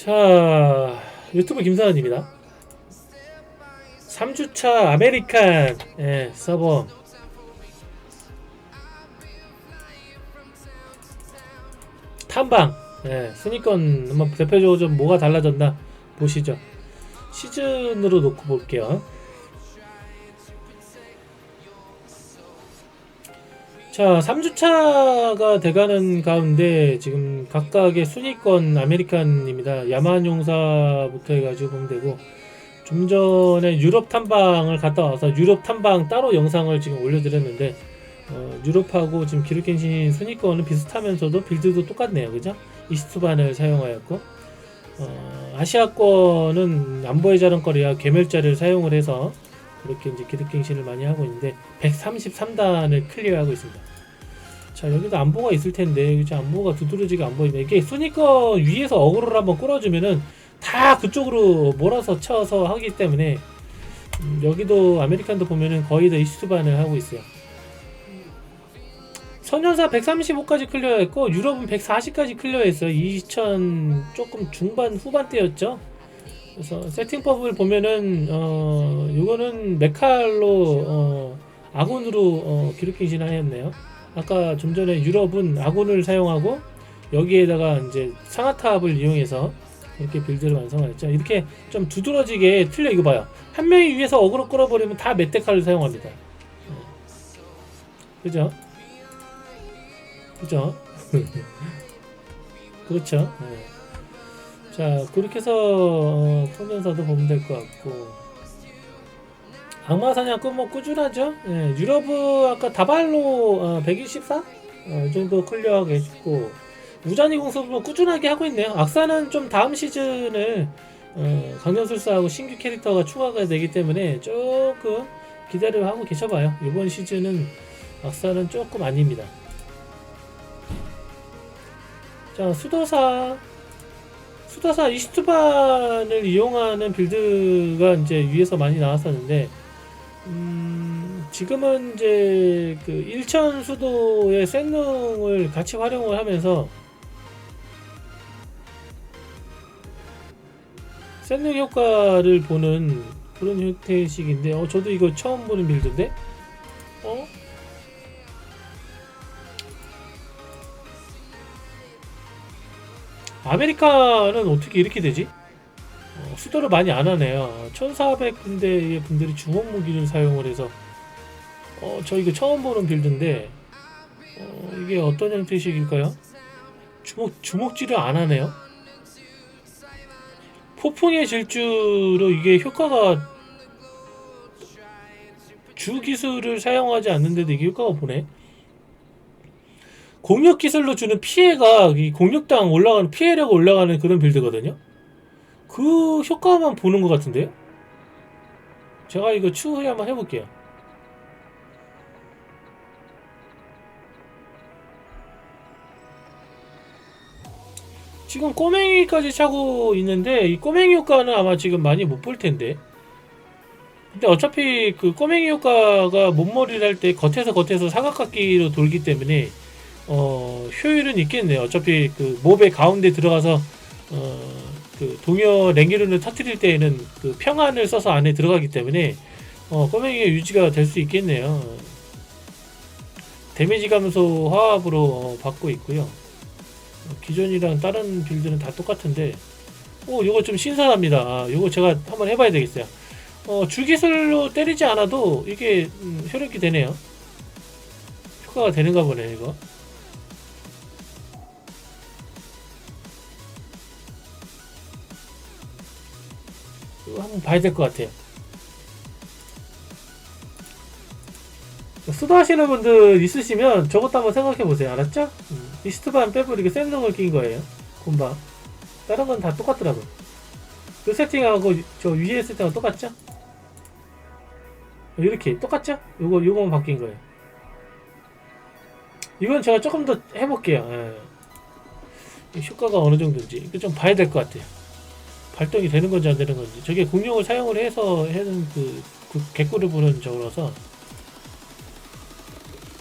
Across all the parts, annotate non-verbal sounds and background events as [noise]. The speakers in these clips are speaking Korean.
자 유튜브 김사원입니다. 3주차 아메리칸 예, 서버. 탐방 예, 순위권 대표적으로 좀 뭐가 달라졌나 보시죠. 시즌으로 놓고 볼게요 자 3주차가 돼가는 가운데 지금 각각의 순위권 아메리칸입니다 야만용사부터 해가지고 보면 되고 좀 전에 유럽 탐방을 갔다 와서 유럽 탐방 따로 영상을 지금 올려드렸는데 어, 유럽하고 지금 기록갱신 순위권은 비슷하면서도 빌드도 똑같네요 그죠? 이스트반을 사용하였고 어, 아시아권은 안보의 자랑거리와 괴멸자를 사용을 해서 그렇게 이제 기득갱신을 많이 하고 있는데 133단을 클리어하고 있습니다. 자 여기도 안보가 있을 텐데 이제 안보가 두드러지게 안 보이네. 이게 순위권 위에서 어그로를 한번 끌어주면은 다 그쪽으로 몰아서 쳐서 하기 때문에 음, 여기도 아메리칸도 보면은 거의 다 이슈반을 하고 있어요. 선연사 135까지 클리어했고 유럽은 140까지 클리어했어요. 2000 조금 중반 후반대였죠. 그래서 세팅법을 보면은 어 이거는 메칼로 어 아군으로 어 기록갱신 하였네요. 아까 좀 전에 유럽은 아군을 사용하고 여기에다가 이제 상하탑을 이용해서 이렇게 빌드를 완성했죠. 이렇게 좀 두드러지게 틀려 이거 봐요. 한 명이 위에서 어그로 끌어버리면 다 메테칼을 사용합니다. 어. 그죠? 그죠? [laughs] 그렇죠. 네. 자 그렇게 해서 어, 풍년사도 보면 될 것 같고 악마 사냥꾼 뭐 꾸준하죠? 예, 유럽은 아까 다발로 어, 124? 어, 이 정도 클리어하게 해주고 우자니 공습 뭐 꾸준하게 하고 있네요. 악사는 좀 다음 시즌을 어, 강연술사하고 신규 캐릭터가 추가가 되기 때문에 조금 기대를 하고 계셔봐요. 이번 시즌은 악사는 조금 아닙니다. 자 수도사. 수다사 이스트반을 이용하는 빌드가 이제 위에서 많이 나왔었는데 음, 지금은 이제 그 일천 수도의 샌능을 같이 활용을 하면서 샌능 효과를 보는 그런 형태식인데 어 저도 이거 처음 보는 빌드인데 어 아메리카는 어떻게 이렇게 되지? 어, 수도를 많이 안 하네요. 1400 군데의 분들이 주먹 무기를 사용을 해서 어, 저 이거 처음 보는 빌드인데 어, 이게 어떤 형태식일까요? 주먹 주먹질을 안 하네요. 폭풍의 질주로 이게 효과가 주 기술을 사용하지 않는데도 이게 효과가 보네. 공격 기술로 주는 피해가 이 공격당 올라가는 피해력 올라가는 그런 빌드거든요. 그 효과만 보는 것 같은데요. 제가 이거 추후에 한번 해볼게요. 지금 꼬맹이까지 차고 있는데 이 꼬맹이 효과는 아마 지금 많이 못 볼 텐데. 근데 어차피 그 꼬맹이 효과가 몸머리를 할 때 겉에서 겉에서 사각각기로 돌기 때문에 어, 효율은 있겠네요. 어차피 그 몹의 가운데 들어가서 어, 그 동요 랭기run을 터트릴 때에는 그 평안을 써서 안에 들어가기 때문에 어, 꼬맹이가 유지가 될 수 있겠네요. 데미지 감소 화합으로 어, 받고 있고요. 어, 기존이랑 다른 빌드는 다 똑같은데 오 요거 좀 신선합니다. 아, 요거 제가 한번 해봐야 되겠어요. 어, 주기술로 때리지 않아도 이게 음, 효력이 되네요. 효과가 되는가 보네 이거. 한번 봐야 될 것 같아요. 수도 하시는 분들 있으시면 저것도 한번 생각해 보세요. 알았죠? 음, 이스트반 빼버리고 샌동을 낀 거예요. 곰방. 다른 건 다 똑같더라고요. 그 세팅하고 저 위에 세팅하고 똑같죠? 이렇게 똑같죠? 요거 요거만 바뀐 거예요. 이건 제가 조금 더 해볼게요. 예. 이 효과가 어느 정도인지 이거 좀 봐야 될 것 같아요. 갈등이 되는 건지 안 되는 건지 저게 공룡을 사용을 해서 하는 그, 그 개꿀을 부는 저거라서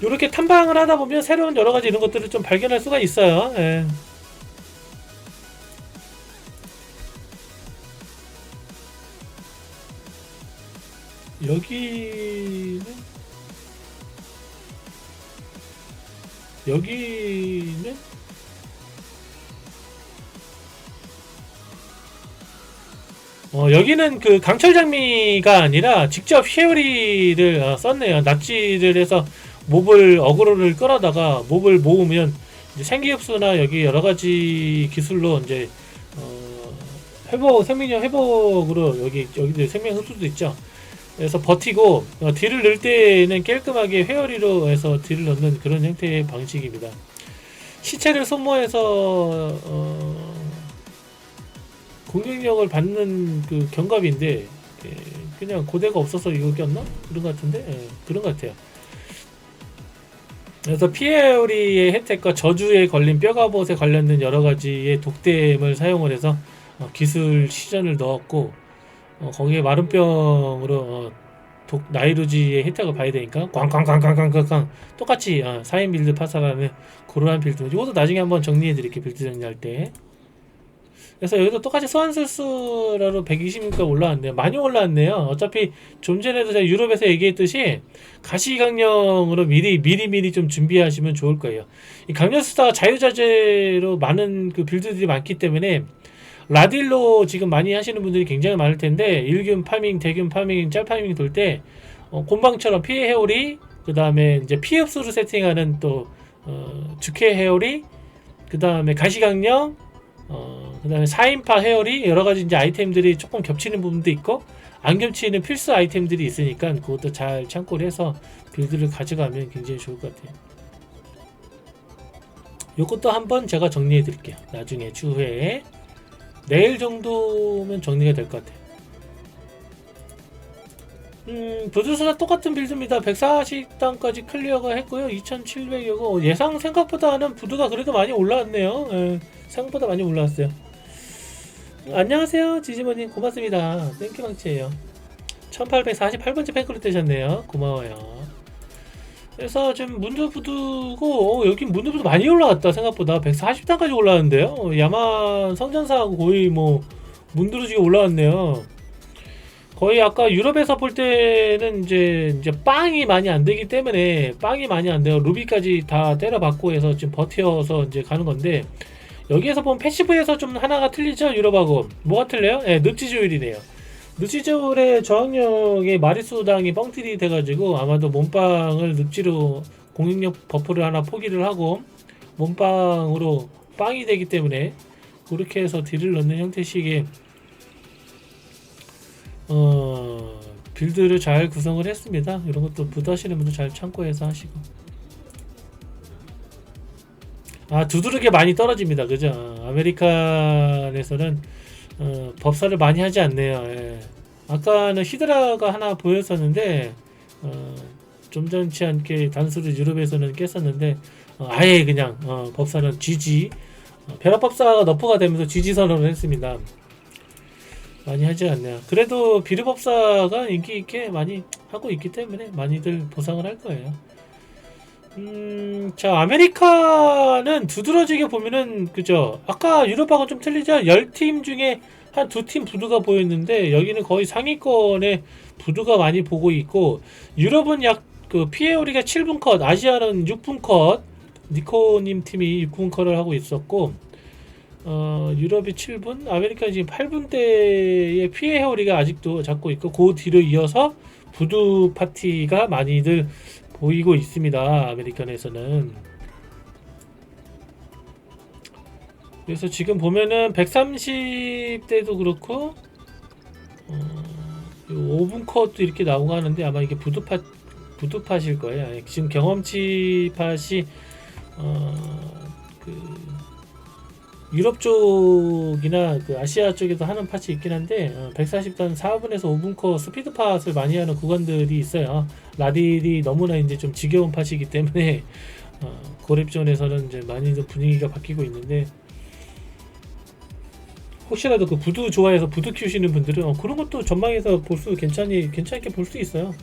이렇게 탐방을 하다 보면 새로운 여러 가지 이런 것들을 좀 발견할 수가 있어요. 예. 여기는 여기는 어, 여기는 그 강철 장미가 아니라 직접 휘어리를 어, 썼네요. 납치를 해서 몹을 어그로를 끌어다가 몹을 모으면 생기흡수나 여기 여러 가지 기술로 이제 어, 회복 생명력 회복으로 여기 여기 생명 흡수도 있죠. 그래서 버티고 어, 딜을 넣을 때는 깔끔하게 회오리로 해서 딜을 넣는 그런 형태의 방식입니다. 시체를 소모해서 어, 공격력을 받는 그 경갑인데 예, 그냥 고대가 없어서 이거 꼈나? 그런 것 같은데 예, 그런 것 같아요. 그래서 피에오리의 혜택과 저주에 걸린 뼈갑옷에 관련된 여러 가지의 독댐을 사용을 해서 어, 기술 시전을 넣었고 어, 거기에 마른병으로 어, 독 나이루지의 혜택을 봐야 되니까 꽝꽝꽝꽝꽝꽝 똑같이 어, 4인 빌드 파사라는 그러한 빌드 이것도 나중에 한번 정리해 드릴게요 빌드 정리할 때 그래서 여기도 똑같이 소환술수라로 120인가 올라왔네요. 많이 올라왔네요. 어차피 좀 전에도 제가 유럽에서 얘기했듯이 가시강령으로 미리 미리 미리 좀 준비하시면 좋을 거예요. 이 강력수다가 자유자재로 많은 그 빌드들이 많기 때문에 라딜로 지금 많이 하시는 분들이 굉장히 많을 텐데 일균 파밍, 대균 파밍, 짤 파밍 돌 때 어, 곰방처럼 피해 해오리 그 다음에 이제 피 흡수를 세팅하는 또 어, 죽해 해오리 그 다음에 가시강령 어, 그 다음에 4인파 해오리 여러 가지 이제 아이템들이 조금 겹치는 부분도 있고 안 겹치는 필수 아이템들이 있으니까 그것도 잘 참고를 해서 빌드를 가져가면 굉장히 좋을 것 같아요. 요것도 한번 제가 정리해 드릴게요. 나중에 추후에 내일 정도면 정리가 될 것 같아요. 음, 부두수나 똑같은 빌드입니다. 140단까지 클리어가 했고요. 2700이고 예상 생각보다는 부두가 그래도 많이 올라왔네요. 예, 생각보다 많이 올라왔어요. 음, 안녕하세요. 지지모님 고맙습니다. 땡큐망치예요. 1848번째 팬클럽 되셨네요. 고마워요. 그래서 지금 문두부두고 어, 여기 문두부두 많이 올라갔다 생각보다 140단까지 올라왔는데요. 어, 야만 성전사하고 거의 뭐 문드러지게 올라왔네요. 거의 아까 유럽에서 볼 때는 이제 이제 빵이 많이 안 되기 때문에 빵이 많이 안 돼요. 루비까지 다 때려받고 해서 지금 버텨서 이제 가는 건데 여기에서 보면 패시브에서 좀 하나가 틀리죠 유럽하고 뭐가 틀려요? 네, 늪지 조율이네요. 늪지조율의 저항력의 마리수당이 뻥튀기 돼가지고 아마도 몸빵을 늪지로 공격력 버프를 하나 포기를 하고 몸빵으로 빵이 되기 때문에 그렇게 해서 딜을 넣는 형태식의 어 빌드를 잘 구성을 했습니다. 이런 것도 부드하시는 분들 잘 참고해서 하시고 아 두드러기 많이 떨어집니다. 그죠? 아메리칸에서는 어, 법사를 많이 하지 않네요. 예. 아까는 히드라가 하나 보였었는데 어, 좀 전치 않게 단수를 유럽에서는 깼었는데 어, 아예 그냥 어, 법사는 GG 어, 벼락법사가 너프가 되면서 GG 선언을 했습니다. 많이 하지 않네요. 그래도 비르법사가 인기 있게 많이 하고 있기 때문에 많이들 보상을 할 거예요. 음, 자, 아메리카는 두드러지게 보면은, 그죠? 아까 유럽하고 좀 틀리죠? 10팀 중에 한 두 팀 부두가 보였는데, 여기는 거의 상위권에 부두가 많이 보고 있고, 유럽은 약, 그, 피에오리가 7분 컷, 아시아는 6분 컷, 니코님 팀이 6분 컷을 하고 있었고, 어, 유럽이 7분, 아메리카 지금 8분대의 피해 헤어리가 아직도 잡고 있고, 그 뒤로 이어서 부두 파티가 많이들 보이고 있습니다. 아메리칸에서는. 그래서 지금 보면은 130대도 그렇고 어, 5분 컷도 이렇게 나오고 하는데 아마 이게 부두팟 부두팟일 거예요. 지금 경험치 팟이 어, 그 유럽 쪽이나 그 아시아 쪽에도 하는 팟이 있긴 한데 어, 140단 4분에서 5분 컷 스피드 팟을 많이 하는 구간들이 있어요. 라딜이 너무나 이제 좀 지겨운 팟이기 때문에 [laughs] 어, 고렙존에서는 이제 많이 좀 분위기가 바뀌고 있는데 혹시라도 그 부두 좋아해서 부두 키우시는 분들은 어, 그런 것도 전망에서 볼 수 괜찮이 괜찮게 볼 수 있어요.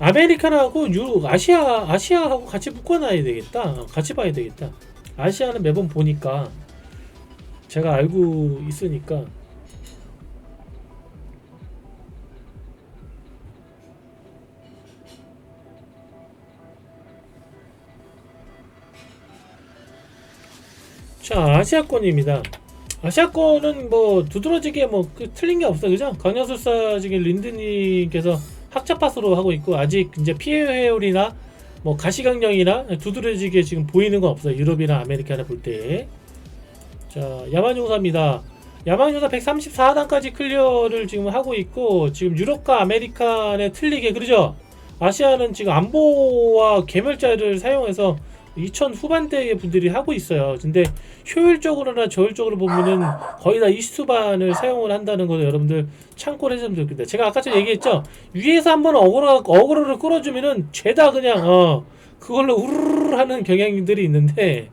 아메리카나하고 유 아시아 아시아하고 같이 묶어놔야 되겠다. 어, 같이 봐야 되겠다. 아시아는 매번 보니까 제가 알고 있으니까. 자 아시아권입니다. 아시아권은 뭐 두드러지게 뭐 그, 틀린 게 없어 그죠? 강연술사 지금 린드님께서 학자파스로 하고 있고 아직 이제 피해 회오리나 뭐 가시강령이나 두드러지게 지금 보이는 건 없어요. 유럽이나 아메리카나 볼 때. 자 야만용사입니다. 야만용사 134단까지 클리어를 지금 하고 있고 지금 유럽과 아메리칸에 틀리게 그러죠? 아시아는 지금 안보와 개멸자를 사용해서 2000 후반대의 분들이 하고 있어요. 근데 효율적으로나 저율적으로 보면은 거의 다 이슈반을 사용을 한다는 거 여러분들 참고를 해주면 좋겠다. 제가 아까 전에 얘기했죠. 위에서 한번 어그로 어그로를 끌어주면은 죄다 그냥 어 그걸로 우르르 하는 경향들이 있는데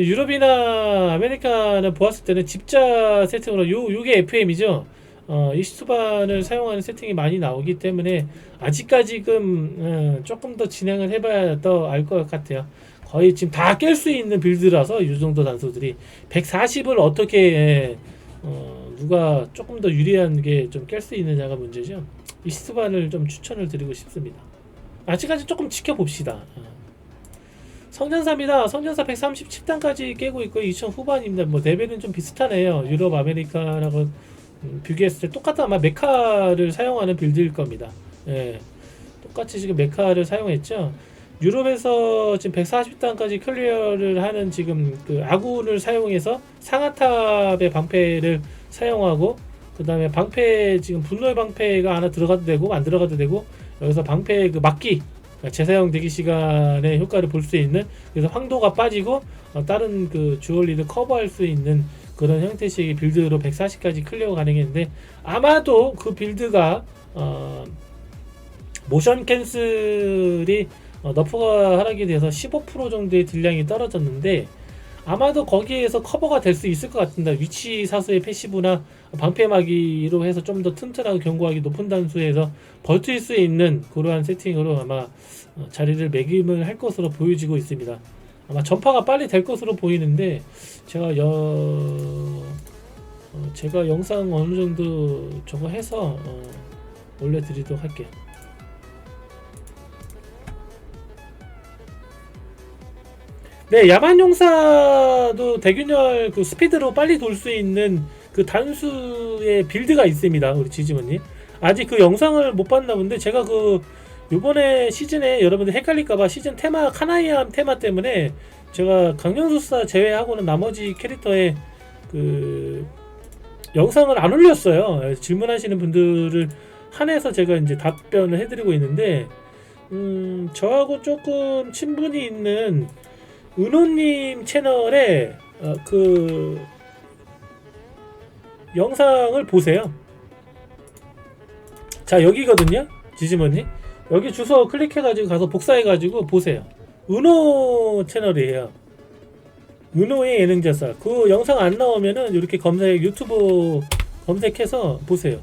유럽이나 아메리카를 보았을 때는 집자 세팅으로 요 요게 FM이죠. 어, 이슈반을 사용하는 세팅이 많이 나오기 때문에 아직까지금 어, 조금 더 진행을 해봐야 더 알 것 같아요. 거의 지금 다 깰 수 있는 빌드라서 이 정도 단소들이 140을 어떻게 예, 어, 누가 조금 더 유리한 게 좀 깰 수 있느냐가 문제죠. 이스반을 좀 추천을 드리고 싶습니다. 아직까지 조금 지켜봅시다. 어. 성전사입니다. 성전사 137단까지 깨고 있고 2000 후반입니다. 뭐 레벨은 좀 비슷하네요. 유럽, 아메리카라고 음, 비교했을 때 똑같은 아마 메카를 사용하는 빌드일 겁니다. 예. 똑같이 지금 메카를 사용했죠. 유럽에서 지금 140단까지 클리어를 하는 지금 그 아군을 사용해서 상하탑의 방패를 사용하고 그 다음에 방패 지금 분노의 방패가 하나 들어가도 되고 안 들어가도 되고 여기서 방패 그 막기 재사용 대기 시간의 효과를 볼 수 있는 그래서 황도가 빠지고 어, 다른 그 주얼리를 커버할 수 있는 그런 형태식의 빌드로 140까지 클리어 가능했는데 아마도 그 빌드가 어, 모션 캔슬이 어, 너프가 하락이 돼서 15% 정도의 딜량이 떨어졌는데 아마도 거기에서 커버가 될 수 있을 것 같습니다. 위치 사수의 패시브나 방패막이로 해서 좀 더 튼튼하고 견고하게 높은 단수에서 버틸 수 있는 그러한 세팅으로 아마 어, 자리를 매김을 할 것으로 보여지고 있습니다. 아마 전파가 빨리 될 것으로 보이는데 제가 여 어, 제가 영상 어느 정도 저거 해서 어, 올려드리도록 할게요. 네, 야만용사도 대균열 그 스피드로 빨리 돌 수 있는 그 단수의 빌드가 있습니다. 우리 지지모님. 아직 그 영상을 못 봤나 본데 제가 그 요번에 시즌에 여러분들 헷갈릴까봐 시즌 테마 카나이암 테마 때문에 제가 강령수사 제외하고는 나머지 캐릭터의 그 영상을 안 올렸어요. 질문하시는 분들을 한해서 제가 이제 답변을 해드리고 있는데 음 저하고 조금 친분이 있는 은호님 채널에 어, 그 영상을 보세요. 자 여기거든요, 지지모님. 여기 주소 클릭해가지고 가서 복사해가지고 보세요. 은호 채널이에요. 은호의 예능자사. 그 영상 안 나오면은 이렇게 검색 유튜브 검색해서 보세요.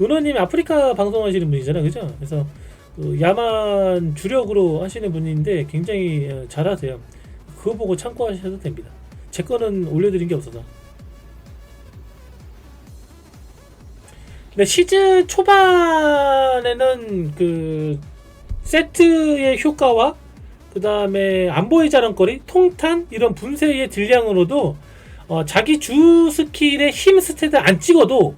은호님이 아프리카 방송하시는 분이잖아요, 그죠? 그래서 그 야만 주력으로 하시는 분인데 굉장히 어, 잘하세요. 그거 보고 참고하셔도 됩니다. 제 거는 올려드린 게 없어서. 근데 시즌 초반에는 그 세트의 효과와 그 다음에 안보의 자랑거리, 통탄 이런 분쇄의 딜량으로도 어, 자기 주 스킬의 힘 스탯을 안 찍어도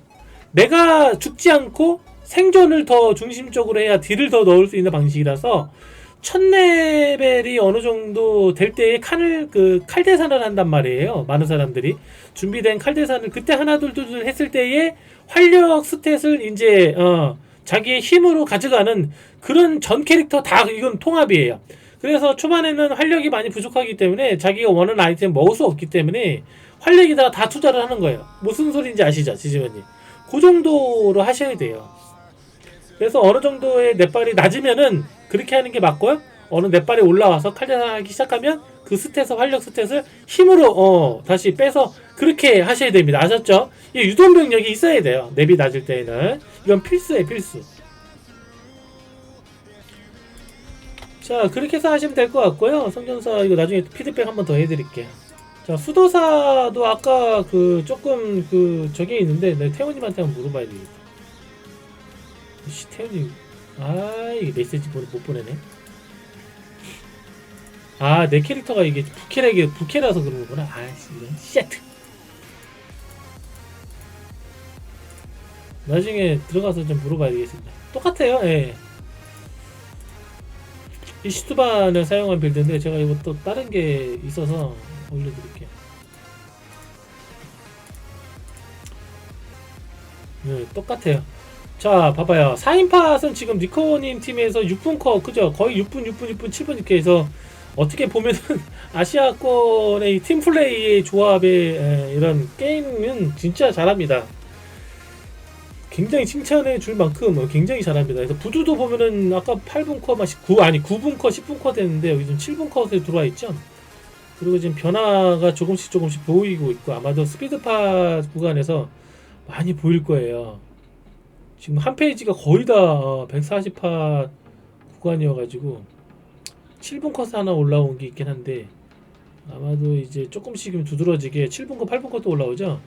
내가 죽지 않고 생존을 더 중심적으로 해야 딜을 더 넣을 수 있는 방식이라서 첫 레벨이 어느 정도 될 때에 칼을 그 칼대산을 한단 말이에요. 많은 사람들이 준비된 칼대산을 그때 하나 둘둘 했을 때에 활력 스탯을 이제 어 자기의 힘으로 가져가는 그런 전 캐릭터 다 이건 통합이에요. 그래서 초반에는 활력이 많이 부족하기 때문에 자기가 원하는 아이템 먹을 수 없기 때문에 활력에다가 다 투자를 하는 거예요. 무슨 소리인지 아시죠, 지지원님? 그 정도로 하셔야 돼요. 그래서 어느 정도의 넷발이 낮으면은 그렇게 하는 게 맞고요. 어느 넷발이 올라와서 칼대하기 시작하면 그 스탯의 활력 스탯을 힘으로 어 다시 빼서 그렇게 하셔야 됩니다. 아셨죠? 이 유동 병력이 있어야 돼요. 랩이 낮을 때에는 이건 필수예요, 필수. 자 그렇게 해서 하시면 될 것 같고요. 성전사 이거 나중에 피드백 한번 더 해드릴게요. 자 수도사도 아까 그 조금 그 저게 있는데 내 태훈님한테 한번 물어봐야 되겠다. 씨 태훈님 아 이게 메시지 못 보내네. 아, 내 캐릭터가 이게 부캐라게 부캐라서 그런 거구나. 아이씨, 이런 쉣. 나중에 들어가서 좀 물어봐야 되겠습니다. 똑같아요. 예. 이 시투반을 사용한 빌드인데 제가 이거 또 다른 게 있어서 올려드릴게요. 네, 똑같아요. 자, 봐봐요. 4인팟은 지금 니코님 팀에서 6분 커, 그죠? 거의 6분, 6분, 6분, 7분 이렇게 해서 어떻게 보면은 [laughs] 아시아권의 이 팀플레이의 조합의 에, 이런 게임은 진짜 잘합니다. 굉장히 칭찬해 줄 만큼 어, 굉장히 잘합니다. 그래서 부두도 보면은 아까 8분 커, 막 9, 아니 9분 커, 10분 커 됐는데 여기 좀 7분 컷에 들어와 있죠? 그리고 지금 변화가 조금씩 조금씩 보이고 있고 아마도 스피드파 구간에서 많이 보일 거예요. 지금 한 페이지가 거의 다 140파 구간이어가지고 7분 컷 하나 올라온 게 있긴 한데 아마도 이제 조금씩 두드러지게 7분 컷, 8분 컷도 올라오죠.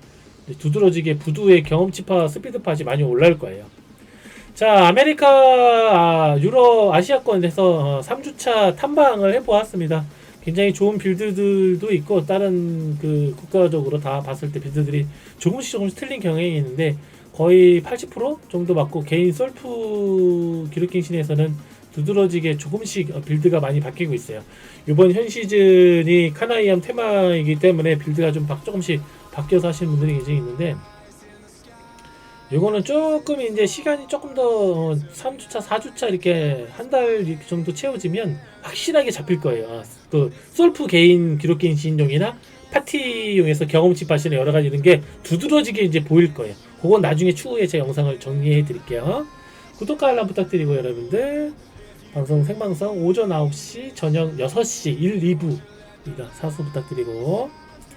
두드러지게 부두의 경험치파 스피드팟이 많이 올라올 거예요. 자, 아메리카, 아, 유럽, 아시아권에서 3주차 탐방을 해보았습니다. 굉장히 좋은 빌드들도 있고 다른 그 국가적으로 다 봤을 때 빌드들이 조금씩 조금씩 틀린 경향이 있는데 거의 80% 정도 맞고 개인 썰프 기록갱신에서는 두드러지게 조금씩 어, 빌드가 많이 바뀌고 있어요. 이번 현 시즌이 카나이암 테마이기 때문에 빌드가 좀 바- 조금씩 바뀌어서 하시는 분들이 굉장히 있는데 이거는 조금 이제 시간이 조금 더 3주차, 4주차 이렇게 한 달 정도 채워지면 확실하게 잡힐 거예요. 아, 그 솔프 개인 기록 갱신용이나 파티용에서 경험치 파시는 여러 가지 이런 게 두드러지게 이제 보일 거예요. 그건 나중에 추후에 제 영상을 정리해 드릴게요. 구독과 알람 부탁드리고 여러분들 방송 생방송 오전 9시 저녁 6시 1, 2부입니다. 사수 부탁드리고